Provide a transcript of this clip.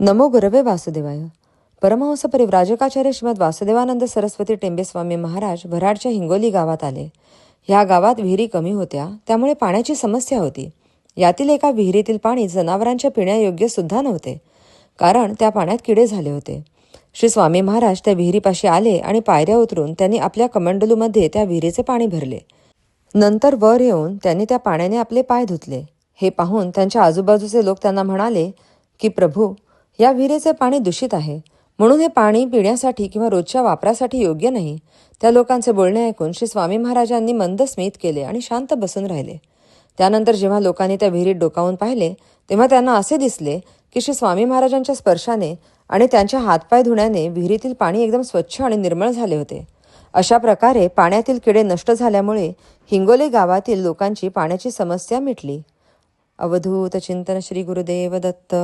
नमो गुरवे वासुदेवाय. परमहंस परिव्राजकाचार्य श्रीमद वासुदेवानंद सरस्वती टेंबेस्वामी महाराज भराडच्या हिंगोली गावात आले. ह्या गावात विहिरी कमी होत्या त्यामुळे पाण्याची समस्या होती. यातील एका विहिरीतील पाणी जनावरांच्या पिण्यायोग्य सुद्धा नव्हते कारण त्या पाण्यात किडे झाले होते. श्री स्वामी महाराज त्या विहिरीपाशी आले आणि पायऱ्या उतरून त्यांनी आपल्या कमंडलूमध्ये त्या विहिरीचे पाणी भरले. नंतर वर येऊन त्यांनी त्या पाण्याने आपले पाय धुतले. हे पाहून त्यांच्या आजूबाजूचे लोक त्यांना म्हणाले की प्रभू या विहिरीचे पाणी दूषित आहे. म्हणून हे पाणी पिण्यासाठी किंवा रोजच्या वापरासाठी योग्य नाही. त्या लोकांचे बोलणे ऐकून श्री स्वामी महाराजांनी मंद स्मित केले आणि शांत बसून राहिले. त्यानंतर जेव्हा लोकांनी त्या विहिरीत डोकावून पाहिले तेव्हा त्यांना असे दिसले की श्री स्वामी महाराजांच्या स्पर्शाने आणि त्यांच्या हातपाय धुण्याने विहिरीतील पाणी एकदम स्वच्छ आणि निर्मळ झाले होते. अशा प्रकारे पाण्यातील किडे नष्ट झाल्यामुळे हिंगोली गावातील लोकांची पाण्याची समस्या मिटली. अवधूत चिंतन श्री गुरुदेव दत्त.